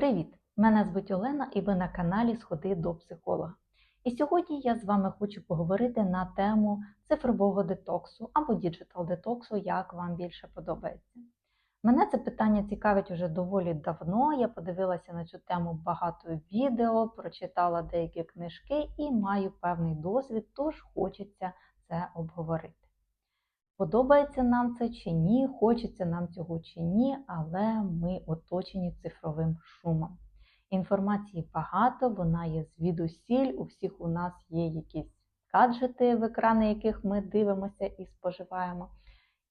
Привіт! Мене звуть Олена і ви на каналі Сходи до психолога. І сьогодні я з вами хочу поговорити на тему цифрового детоксу або діджитал детоксу, як вам більше подобається. Мене це питання цікавить уже доволі давно. Я подивилася на цю тему багато відео, прочитала деякі книжки і маю певний досвід, тож хочеться це обговорити. Подобається нам це чи ні, хочеться нам цього чи ні, але ми оточені цифровим шумом. Інформації багато, вона є звідусіль, у всіх у нас є якісь гаджети, в екрани яких ми дивимося і споживаємо.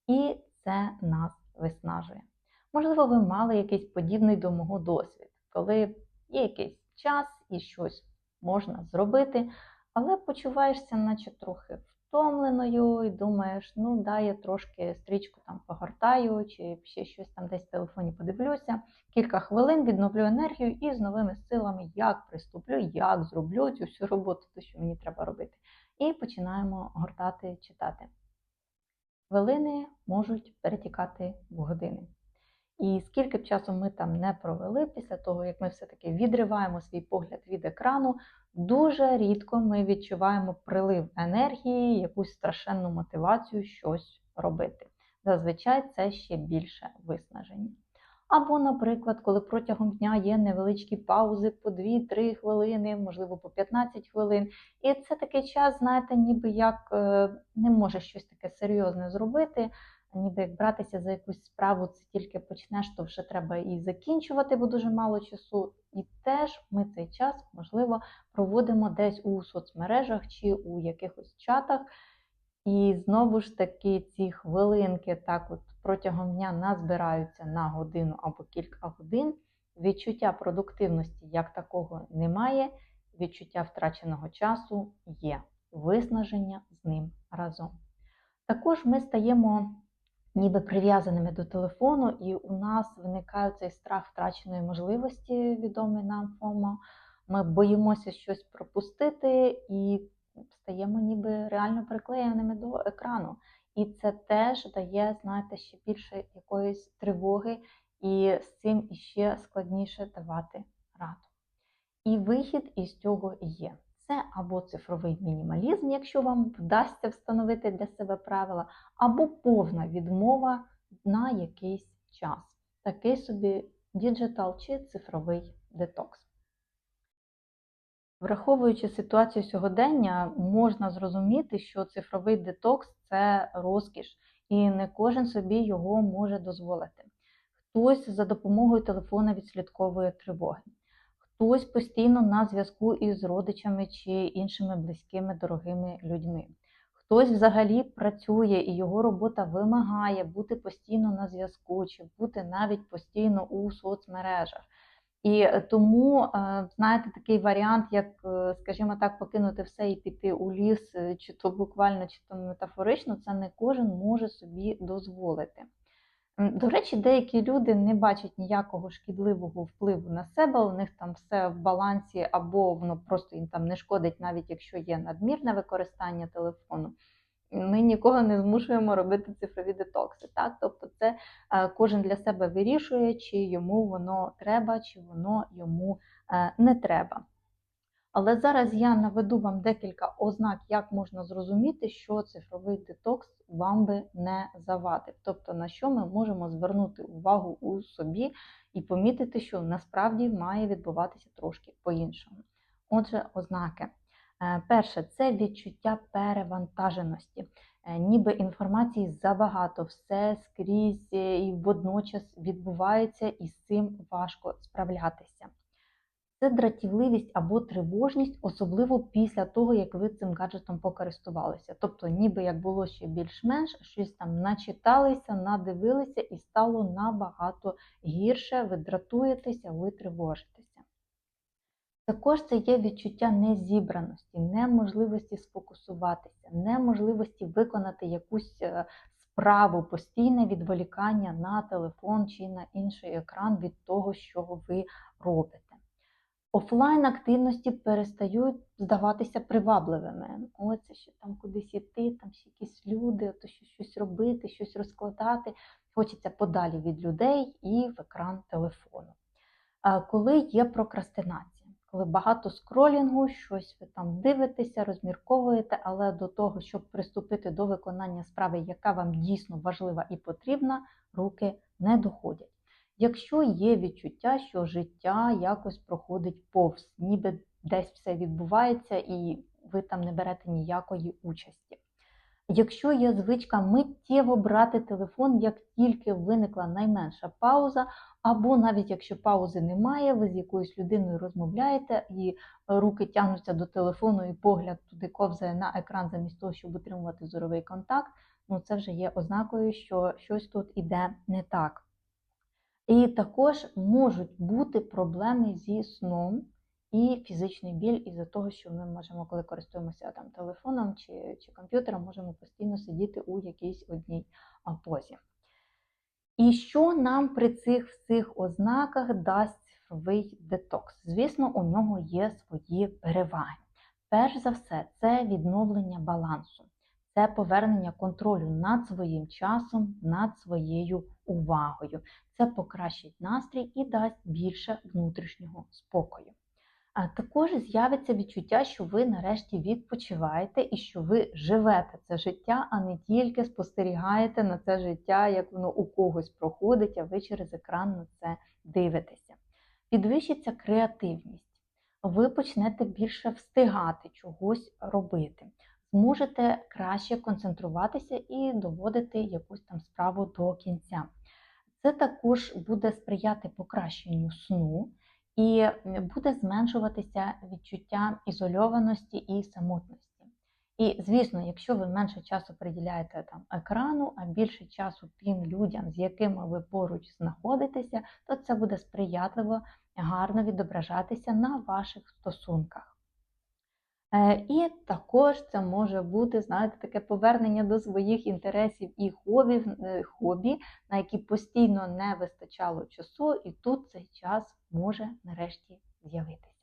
І це нас виснажує. Можливо, ви мали якийсь подібний до мого досвід, коли є якийсь час і щось можна зробити, але почуваєшся, наче трохи втомленою і думаєш, ну да, я трошки стрічку там погортаю, чи ще щось там десь в телефоні подивлюся. Кілька хвилин відновлю енергію і з новими силами як приступлю, як зроблю цю всю роботу, те, що мені треба робити. І починаємо гортати, читати. Хвилини можуть перетікати в години. І скільки б часу ми там не провели після того, як ми все-таки відриваємо свій погляд від екрану, дуже рідко ми відчуваємо прилив енергії, якусь страшенну мотивацію щось робити. Зазвичай це ще більше виснаження. Або, наприклад, коли протягом дня є невеличкі паузи по 2-3 хвилини, можливо, по 15 хвилин. І це такий час, знаєте, ніби як е, не може щось таке серйозне зробити ніби як братися за якусь справу, це тільки почнеш, то вже треба і закінчувати, бо дуже мало часу. І теж ми цей час, можливо, проводимо десь у соцмережах чи у якихось чатах. І знову ж таки ці хвилинки так от протягом дня назбираються на годину або кілька годин. Відчуття продуктивності як такого немає, відчуття втраченого часу є, виснаження з ним разом. Також ми стаємо ніби прив'язаними до телефону, і у нас виникає цей страх втраченої можливості, відомий нам ФОМО. Ми боїмося щось пропустити і стаємо ніби реально приклеєними до екрану. І це теж дає, знаєте, ще більше якоїсь тривоги, і з цим іще складніше давати раду. І вихід із цього є. Це або цифровий мінімалізм, якщо вам вдасться встановити для себе правила, або повна відмова на якийсь час. Такий собі діджитал чи цифровий детокс. Враховуючи ситуацію сьогодення, можна зрозуміти, що цифровий детокс це розкіш, і не кожен собі його може дозволити. Хтось за допомогою телефона відслідковує тривоги. Хтось постійно на зв'язку із родичами чи іншими близькими, дорогими людьми. Хтось взагалі працює і його робота вимагає бути постійно на зв'язку, чи бути навіть постійно у соцмережах. І тому, е, знаєте, такий варіант, як, е, скажімо так, покинути все і піти у ліс, е, чи то буквально, чи то метафорично, це не кожен може собі дозволити. До речі, деякі люди не бачать ніякого шкідливого впливу на себе, у них там все в балансі, або воно просто їм там не шкодить, навіть якщо є надмірне використання телефону. Ми нікого не змушуємо робити цифрові детокси. Так? Тобто, це е, кожен для себе вирішує, чи йому воно треба, чи воно йому е, не треба. Але зараз я наведу вам декілька ознак, як можна зрозуміти, що цифровий детокс вам би не завадив. Тобто, на що ми можемо звернути увагу у собі і помітити, що насправді має відбуватися трошки по-іншому. Отже, ознаки. Е, перше, це відчуття перевантаженості, е, ніби інформації забагато, все скрізь і водночас відбувається, і з цим важко справлятися. Це дратівливість або тривожність, особливо після того, як ви цим гаджетом покористувалися. Тобто, ніби як було ще більш-менш, щось там начиталися, надивилися і стало набагато гірше, ви дратуєтеся, ви тривожитеся. Також це є відчуття незібраності, неможливості сфокусуватися, неможливості виконати якусь е, справу, постійне відволікання на телефон чи на інший екран від того, що ви робите. Офлайн активності перестають здаватися привабливими. Оце що там кудись іти, там ще якісь люди, то що щось робити, щось розкладати. Хочеться подалі від людей і в екран телефону. Коли є прокрастинація, коли багато скролінгу, щось ви там дивитеся, розмірковуєте, але до того, щоб приступити до виконання справи, яка вам дійсно важлива і потрібна, руки не доходять. Якщо є відчуття, що життя якось проходить повз, ніби десь все відбувається і ви там не берете ніякої участі. Якщо є звичка миттєво брати телефон, як тільки виникла найменша пауза, або навіть якщо паузи немає, ви з якоюсь людиною розмовляєте і руки тягнуться до телефону, і погляд туди ковзає на екран замість того, щоб утримувати зоровий контакт, ну це вже є ознакою, що щось тут іде не так. І також можуть бути проблеми зі сном і фізичний біль із-за того, що ми можемо, коли користуємося там телефоном чи, чи комп'ютером, можемо постійно сидіти у якійсь одній позі. І що нам при цих всіх ознаках дасть цифровий детокс? Звісно, у нього є свої переваги. Перш за все, це відновлення балансу, це повернення контролю над своїм часом, над своєю увагою. Це покращить настрій і дасть більше внутрішнього спокою. А також з'явиться відчуття, що ви нарешті відпочиваєте і що ви живете це життя, а не тільки спостерігаєте на це життя, як воно у когось проходить, а ви через екран на це дивитеся. Підвищиться креативність, ви почнете більше встигати чогось робити, зможете краще концентруватися і доводити якусь там справу до кінця. Це також буде сприяти покращенню сну і буде зменшуватися відчуття ізольованості і самотності. І, звісно, якщо ви менше часу приділяєте там екрану, а більше часу тим людям, з якими ви поруч знаходитеся, то це буде сприятливо, гарно відображатися на ваших стосунках. Е, і також це може бути, знаєте, таке повернення до своїх інтересів і хобі, е, хобі, на які постійно не вистачало часу, і тут цей час може нарешті з'явитися.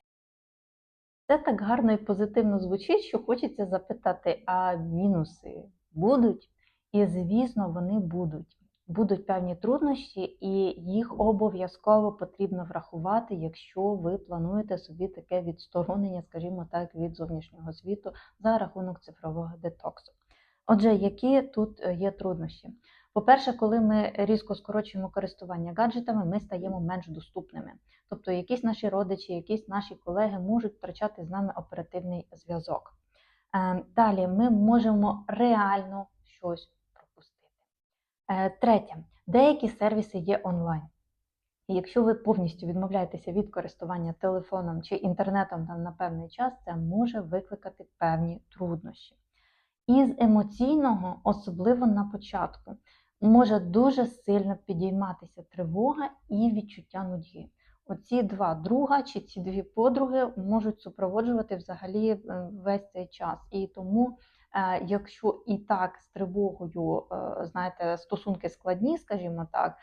Це так гарно і позитивно звучить, що хочеться запитати, а мінуси будуть? І, звісно, вони будуть. Будуть певні труднощі, і їх обов'язково потрібно врахувати, якщо ви плануєте собі таке відсторонення, скажімо так, від зовнішнього світу за рахунок цифрового детоксу. Отже, які тут е, є труднощі? По-перше, коли ми різко скорочуємо користування гаджетами, ми стаємо менш доступними. Тобто, якісь наші родичі, якісь наші колеги можуть втрачати з нами оперативний зв'язок. Е, далі ми можемо реально щось третє, деякі сервіси є онлайн. І якщо ви повністю відмовляєтеся від користування телефоном чи інтернетом там на певний час, це може викликати певні труднощі. І з емоційного, особливо на початку, може дуже сильно підійматися тривога і відчуття нудьги. Оці два друга чи ці дві подруги можуть супроводжувати взагалі е, весь цей час. І тому, е, якщо і так з тривогою, е, знаєте, стосунки складні, скажімо так,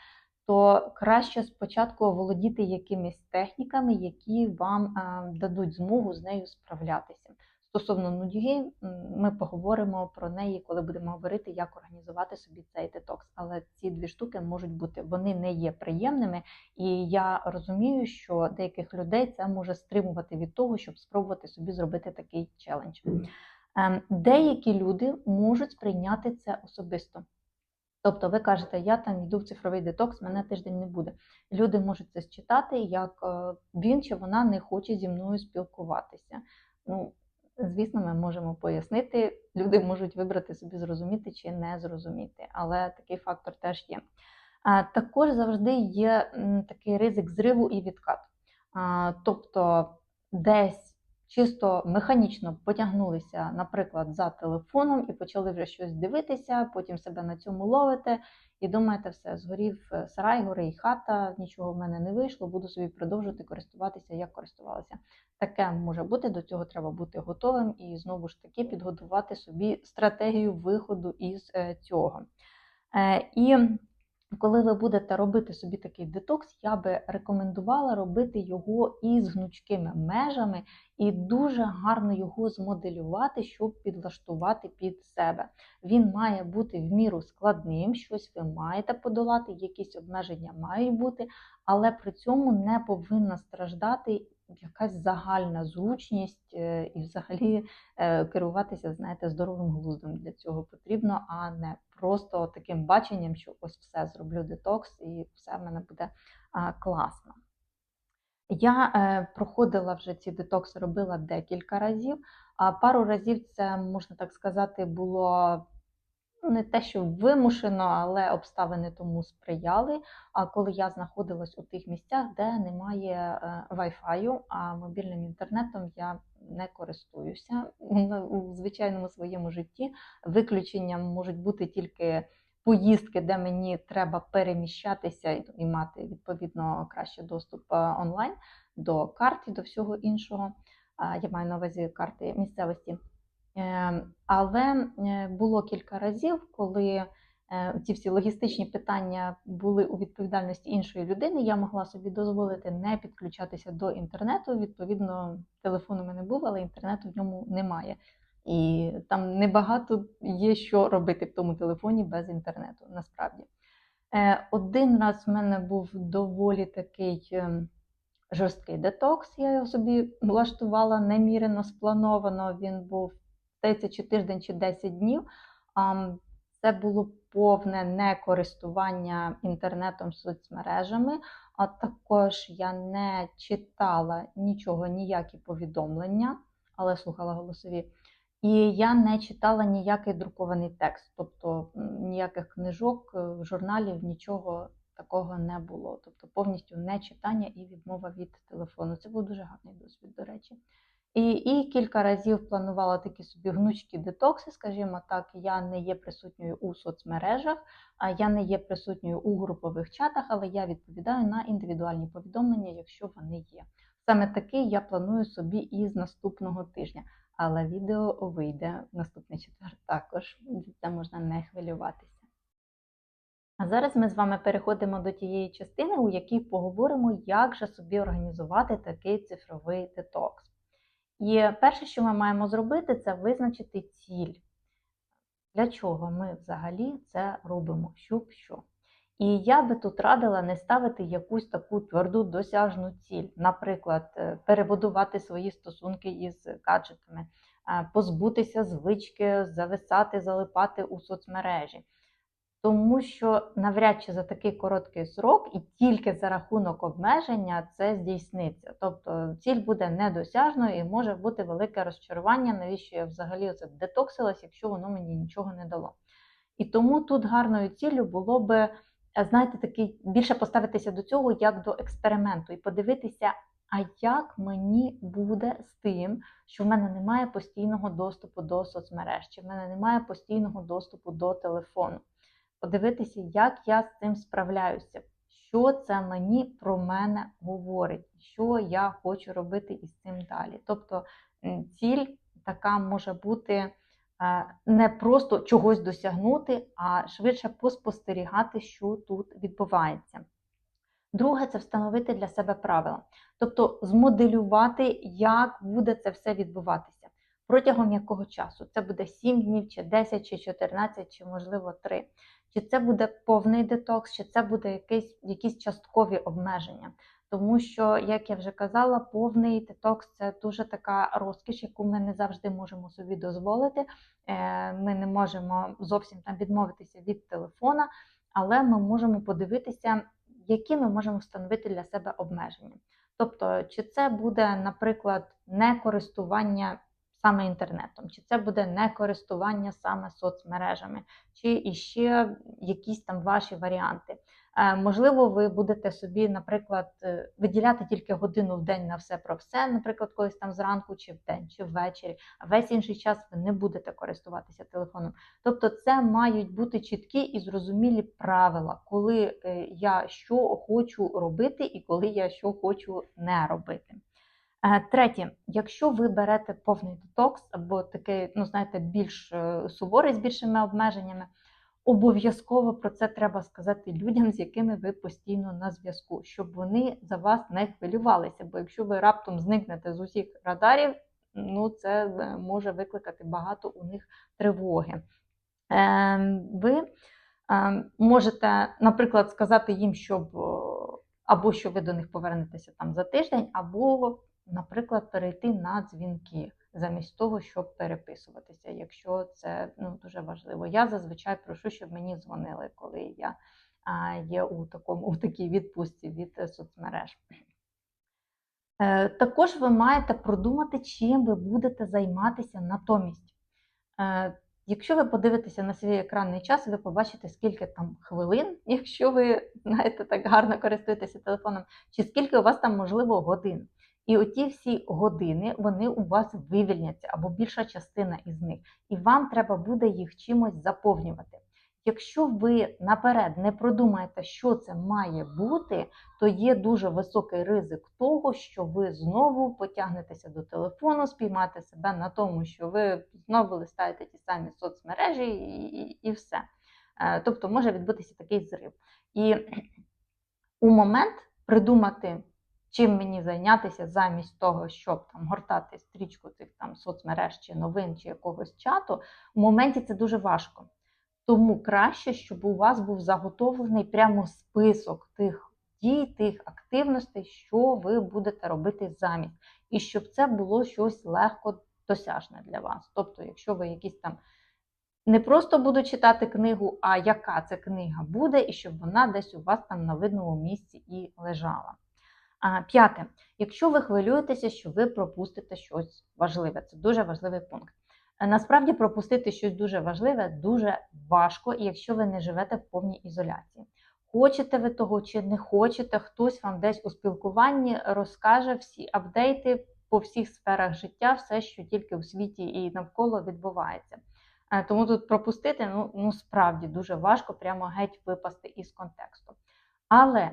то краще спочатку володіти якимись техніками, які вам дадуть змогу з нею справлятися. Стосовно нудьги, ми поговоримо про неї, коли будемо говорити, як організувати собі цей детокс. Але ці дві штуки можуть бути, вони не є приємними, і я розумію, що деяких людей це може стримувати від того, щоб спробувати собі зробити такий челендж. Ем, деякі люди можуть сприйняти це особисто. Тобто, ви кажете, я там йду в цифровий детокс, мене тиждень не буде. Люди можуть це считати, як е, він чи вона не хоче зі мною спілкуватися. Ну, Звісно, ми можемо пояснити, люди можуть вибрати собі зрозуміти чи не зрозуміти, але такий фактор теж є. Також завжди є такий ризик зриву і відкат. Тобто десь чисто механічно потягнулися, наприклад, за телефоном і почали вже щось дивитися, потім себе на цьому ловите, і думаєте, все, згорів е, сарай, горить хата, нічого в мене не вийшло, буду собі продовжувати користуватися, як користувалася. Таке може бути, до цього треба бути готовим і знову ж таки підготувати собі стратегію виходу із е, цього. Е, і коли ви будете робити собі такий детокс, я би рекомендувала робити його із гнучкими межами і дуже гарно його змоделювати, щоб підлаштувати під себе. Він має бути в міру складним, щось ви маєте подолати, якісь обмеження мають бути, але при цьому не повинна страждати якась загальна зручність е, і взагалі е, керуватися, знаєте, здоровим глуздом для цього потрібно, а не просто таким баченням, що ось все зроблю детокс і все в мене буде класно. Я е, проходила вже ці детокси, робила декілька разів. А пару разів це, можна так сказати, було не те, що вимушено, але обставини тому сприяли. А коли я знаходилась у тих місцях, де немає е, Wi-Fi, а мобільним інтернетом я не користуюся у звичайному своєму житті. Виключенням можуть бути тільки поїздки, де мені треба переміщатися і мати відповідно кращий доступ е, онлайн до карт і до всього іншого. Я маю на увазі карти місцевості. Е, Але е, було кілька разів, коли е, ці всі логістичні питання були у відповідальності іншої людини. Я могла собі дозволити не підключатися до інтернету. Відповідно, телефон у мене був, але інтернету в ньому немає. І там небагато є що робити в тому телефоні без інтернету, насправді. Один раз в мене був доволі такий жорсткий детокс, я його собі влаштувала немірено сплановано. Він був здається, чи тиждень, чи 10 днів. Це було повне некористування інтернетом соцмережами, а також я не читала нічого, ніякі повідомлення, але слухала голосові. І я не читала ніякий друкований текст, тобто ніяких книжок, е, журналів, нічого такого не було. Тобто повністю не читання і відмова від телефону. Це був дуже гарний досвід, до речі. І, і кілька разів планувала такі собі гнучкі детокси, скажімо так, я не є присутньою у соцмережах, а я не є присутньою у групових чатах, але я відповідаю на індивідуальні повідомлення, якщо вони є. Саме такий я планую собі і з наступного тижня. Але відео вийде в наступний четвер також. Це можна не хвилюватися. А зараз ми з вами переходимо до тієї частини, у якій поговоримо, як же собі організувати такий цифровий детокс. І перше, що ми маємо зробити, це визначити ціль. Для чого ми взагалі це робимо, щоб що. І я би тут радила не ставити якусь таку тверду досяжну ціль, наприклад, е, перебудувати свої стосунки із гаджетами, е, позбутися звички, зависати, залипати у соцмережі тому що навряд чи за такий короткий срок і тільки за рахунок обмеження це здійсниться. Тобто ціль буде недосяжною і може бути велике розчарування, навіщо я взагалі це детоксилась, якщо воно мені нічого не дало. І тому тут гарною ціллю було би, знаєте, такий більше поставитися до цього як до експерименту, і подивитися, а як мені буде з тим, що в мене немає постійного доступу до соцмереж, чи в мене немає постійного доступу до телефону подивитися, як я з цим справляюся, що це мені про мене говорить, що я хочу робити із цим далі. Тобто ціль така може бути е, не просто чогось досягнути, а швидше поспостерігати, що тут відбувається. Друге, це встановити для себе правила, тобто змоделювати, як буде це все відбуватися. Протягом якого часу? Це буде 7 днів, чи 10, чи 14, чи, можливо, 3. Чи це буде повний детокс, чи це буде якісь, якісь часткові обмеження. Тому що, як я вже казала, повний детокс це дуже така розкіш, яку ми не завжди можемо собі дозволити. Е, ми не можемо зовсім там відмовитися від телефона, але ми можемо подивитися, які ми можемо встановити для себе обмеження. Тобто, чи це буде, наприклад, не користування саме інтернетом, чи це буде не користування саме соцмережами, чи іще якісь там ваші варіанти. Е, можливо, ви будете собі, наприклад, е, виділяти тільки годину в день на все про все, наприклад, колись там зранку, чи в день, чи ввечері, а весь інший час ви не будете користуватися телефоном. Тобто, це мають бути чіткі і зрозумілі правила, коли е, я що хочу робити, і коли я що хочу не робити. Е, третє, якщо ви берете повний детокс або такий, ну знаєте, більш е, суворий з більшими обмеженнями, Обов'язково про це треба сказати людям, з якими ви постійно на зв'язку, щоб вони за вас не хвилювалися. Бо якщо ви раптом зникнете з усіх радарів, ну це е, може викликати багато у них тривоги. Ем, Ви ем, можете, наприклад, сказати їм, щоб або що ви до них повернетеся там за тиждень, або, наприклад, перейти на дзвінки замість того, щоб переписуватися, якщо це ну, дуже важливо. Я зазвичай прошу, щоб мені дзвонили, коли я є у такому у такій відпустці від соцмереж. Е, Також ви маєте продумати, чим ви будете займатися натомість. Е, Якщо ви подивитеся на свій екранний час, ви побачите, скільки там хвилин, якщо ви знаєте, так гарно користуєтеся телефоном, чи скільки у вас там можливо годин. І оті всі години вони у вас вивільняться або більша частина із них, і вам треба буде їх чимось заповнювати. Якщо ви наперед не продумаєте, що це має бути, то є дуже високий ризик того, що ви знову потягнетеся до телефону, спіймаєте себе на тому, що ви знову листаєте ті самі соцмережі і, і, і все. Е, Тобто може відбутися такий зрив. І у момент придумати, чим мені зайнятися, замість того, щоб там гортати стрічку цих там соцмереж чи новин, чи якогось чату, у моменті це дуже важко. Тому краще, щоб у вас був заготовлений прямо список тих дій, тих активностей, що ви будете робити замість. І щоб це було щось легко досяжне для вас. Тобто, якщо ви якісь там не просто будуть читати книгу, а яка це книга буде, і щоб вона десь у вас там на видному місці і лежала. П'яте, якщо ви хвилюєтеся, що ви пропустите щось важливе, це дуже важливий пункт. Е, Насправді пропустити щось дуже важливе дуже важко, якщо ви не живете в повній ізоляції. Хочете ви того чи не хочете, хтось вам десь у спілкуванні розкаже всі апдейти по всіх сферах життя, все, що тільки у світі і навколо відбувається. Е, Тому тут пропустити ну, ну справді дуже важко, прямо геть випасти із контексту. Але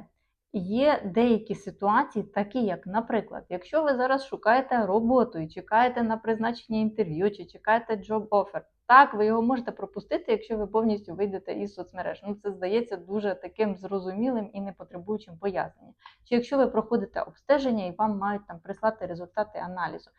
Є деякі ситуації, такі як, наприклад, якщо ви зараз шукаєте роботу і чекаєте на призначення інтерв'ю, чи чекаєте job offer, так, ви його можете пропустити, якщо ви повністю вийдете із соцмереж. Ну, це здається дуже таким зрозумілим і не потребуючим пояснення. Чи якщо ви проходите обстеження і вам мають там прислати результати аналізу,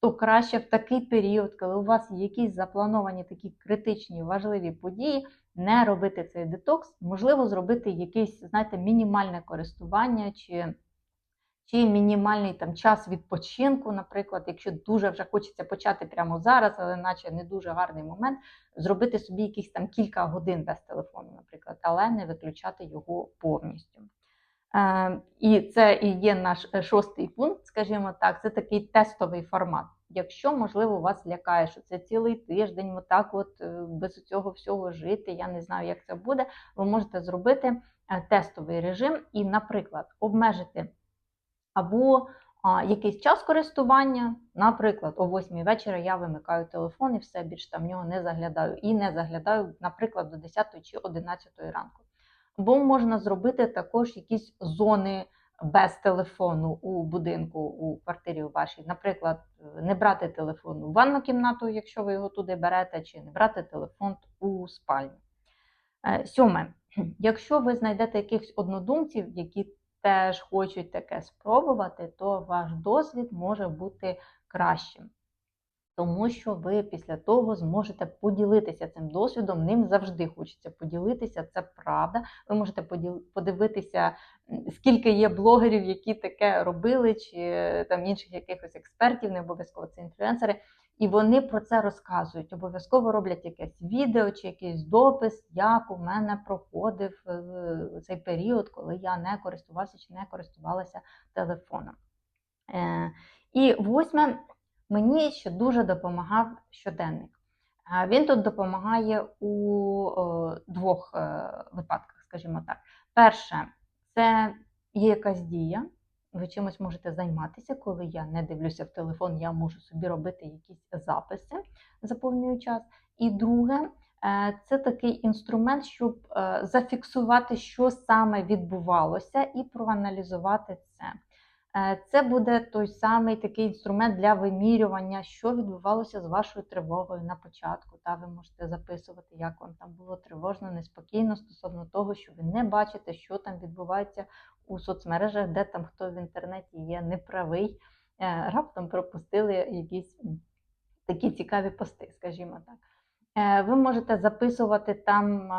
то краще в такий період, коли у вас якісь заплановані такі критичні важливі події, не робити цей детокс, можливо, зробити якесь, знаєте, мінімальне користування чи чи мінімальний там час відпочинку, наприклад, якщо дуже вже хочеться почати прямо зараз, але наче не дуже гарний момент, зробити собі якісь там кілька годин без телефону, наприклад, але не виключати його повністю. Е, І це і є наш е, шостий пункт, скажімо так, це такий тестовий формат. Якщо, можливо, вас лякає, що це цілий тиждень, отак от е, без цього всього жити, я не знаю, як це буде, ви можете зробити тестовий режим і, наприклад, обмежити або якийсь час користування, наприклад, о 8 вечора я вимикаю телефон і все більше там в нього не заглядаю. І не заглядаю, наприклад, до 10 чи 11 ранку. Або можна зробити також якісь зони без телефону у будинку, у квартирі у вашій. Наприклад, не брати телефон у ванну кімнату, якщо ви його туди берете, чи не брати телефон у спальню. Е, Сьоме, якщо ви знайдете якихось однодумців, які теж хочуть таке спробувати, то ваш досвід може бути кращим. Тому що ви після того зможете поділитися цим досвідом, ним завжди хочеться поділитися, це правда. Ви можете подивитися, скільки є блогерів, які таке робили, чи там інших якихось експертів, не обов'язково це інфлюенсери. І вони про це розказують. Обов'язково роблять якесь відео чи якийсь допис, як у мене проходив е, цей період, коли я не користувався чи не користувалася телефоном. Е, і восьме, мені ще дуже допомагав щоденник. Він тут допомагає у двох е, випадках, скажімо так. Перше, це є якась дія ви чимось можете займатися, коли я не дивлюся в телефон, я можу собі робити якісь записи, заповнюю час. І друге, е, це такий інструмент, щоб е, зафіксувати, що саме відбувалося, і проаналізувати це. Е, Це буде той самий такий інструмент для вимірювання, що відбувалося з вашою тривогою на початку. Та ви можете записувати, як вам там було тривожно, неспокійно стосовно того, що ви не бачите, що там відбувається у соцмережах, де там хто в інтернеті є неправий, е, раптом пропустили якісь такі цікаві пости, скажімо так. Е, Ви можете записувати там,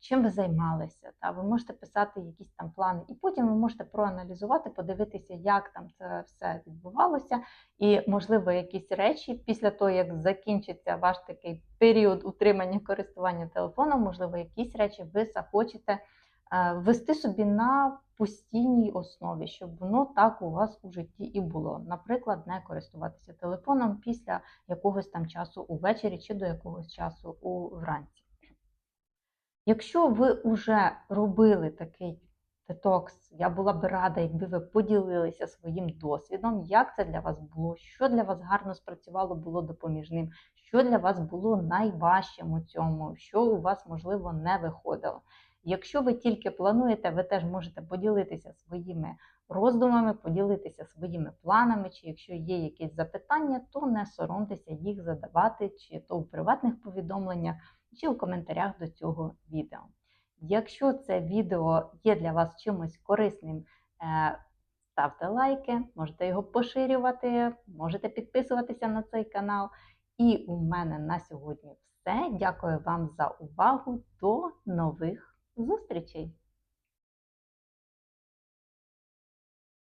чим ви займалися, та ви можете писати якісь там плани, і потім ви можете проаналізувати, подивитися, як там це все відбувалося, і, можливо, якісь речі після того, як закінчиться ваш такий період утримання користування телефоном, можливо, якісь речі ви захочете е, ввести собі на постійній основі, щоб воно так у вас у житті і було. Наприклад, не користуватися телефоном після якогось там часу увечері чи до якогось часу вранці. Якщо ви вже робили такий детокс, я була б рада, якби ви поділилися своїм досвідом, як це для вас було, що для вас гарно спрацювало, було допоміжним, що для вас було найважчим у цьому, що у вас, можливо, не виходило. Якщо ви тільки плануєте, ви теж можете поділитися своїми роздумами, поділитися своїми планами, чи якщо є якісь запитання, то не соромтеся їх задавати, чи то у приватних повідомленнях, чи у коментарях до цього відео. Якщо це відео є для вас чимось корисним, е, ставте лайки, можете його поширювати, можете підписуватися на цей канал. І у мене на сьогодні все. Дякую вам за увагу. До нових зустрічей!